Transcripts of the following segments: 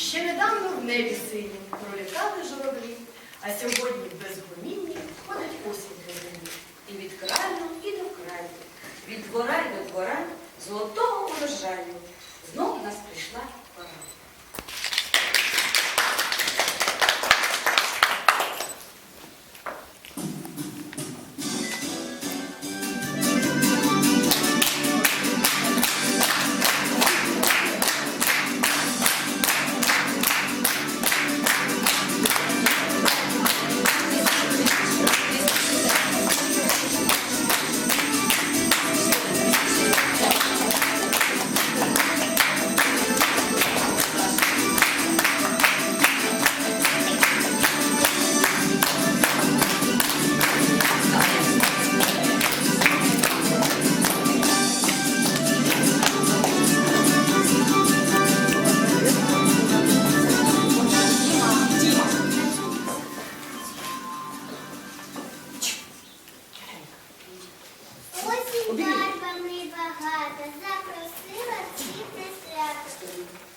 Ще недавно в небі сині пролітали журавлі, а сьогодні без безгомінні ходить осінь землі. І від краю, і до краю, від двора горай до двора, золотого урожаю знов нас прийшла пора. City.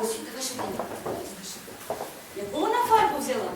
осите да беше мила. Ја на фарба взела.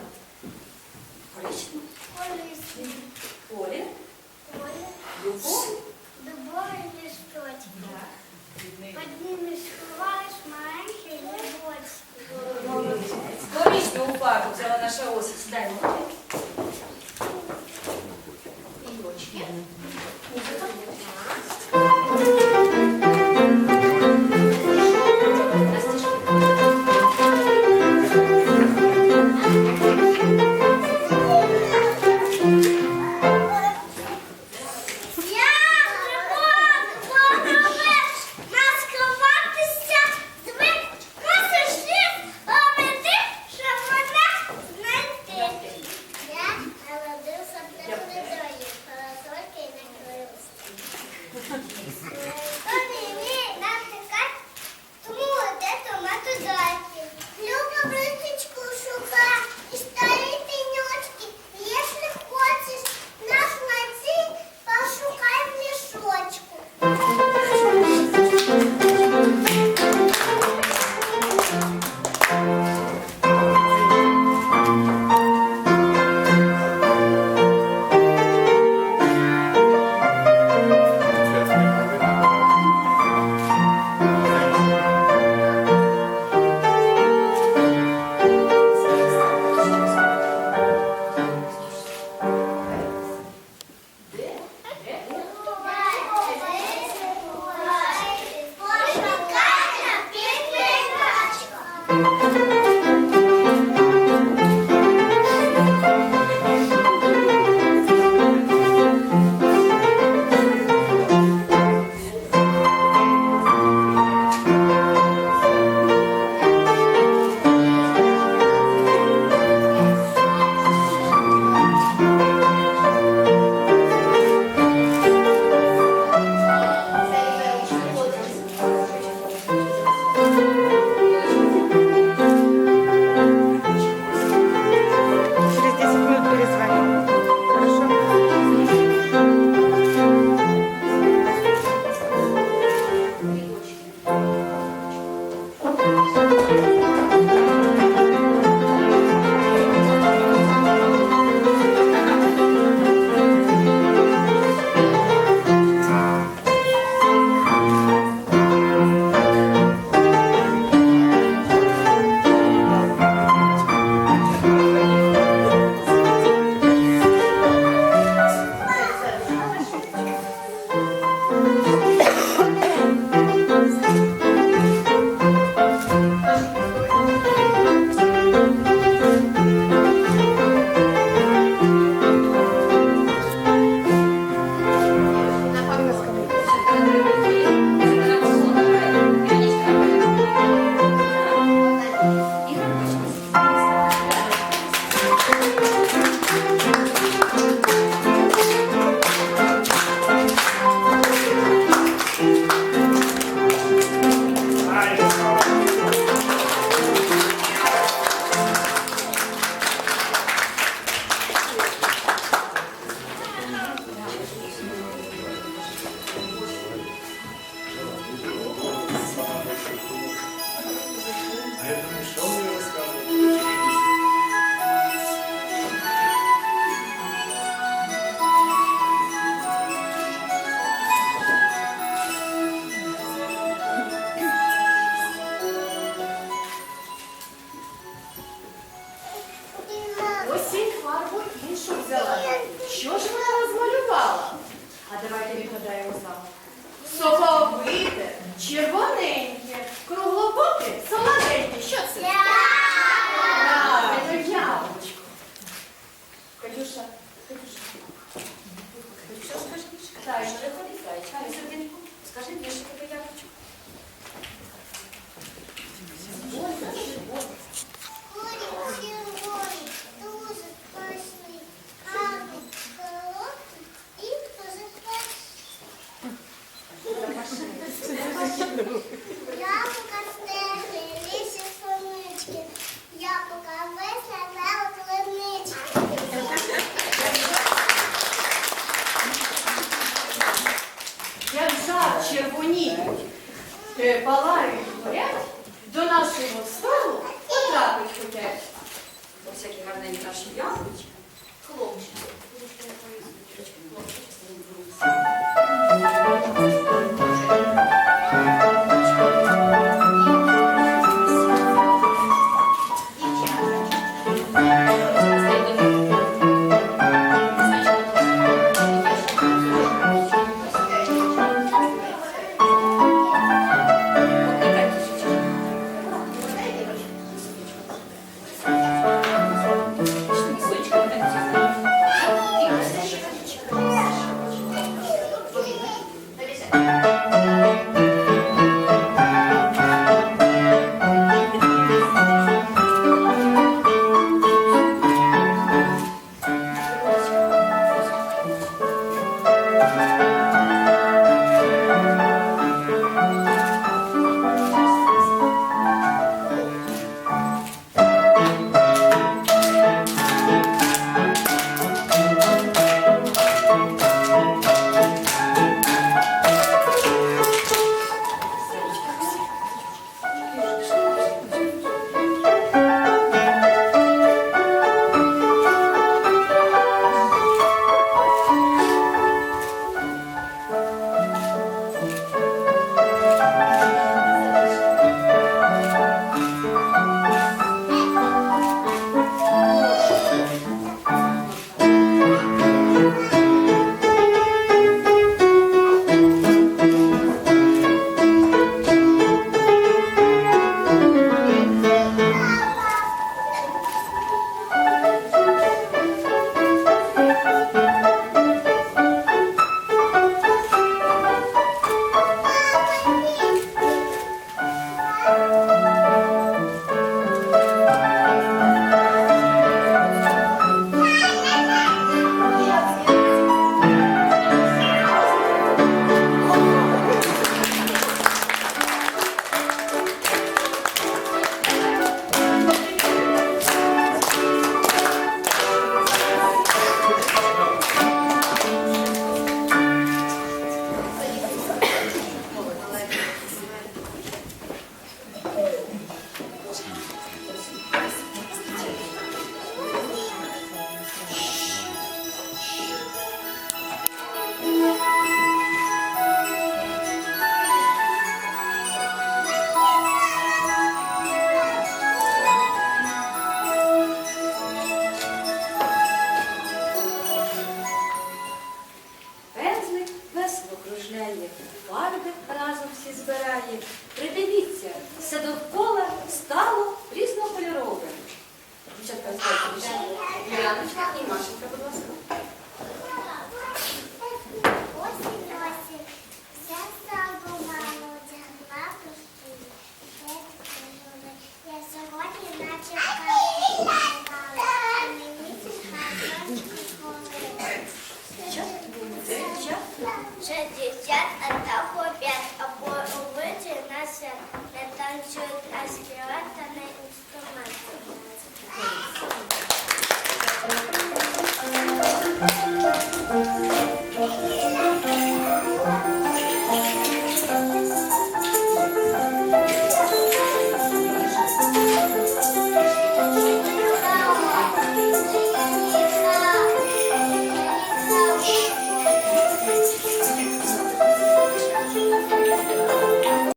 Соковите,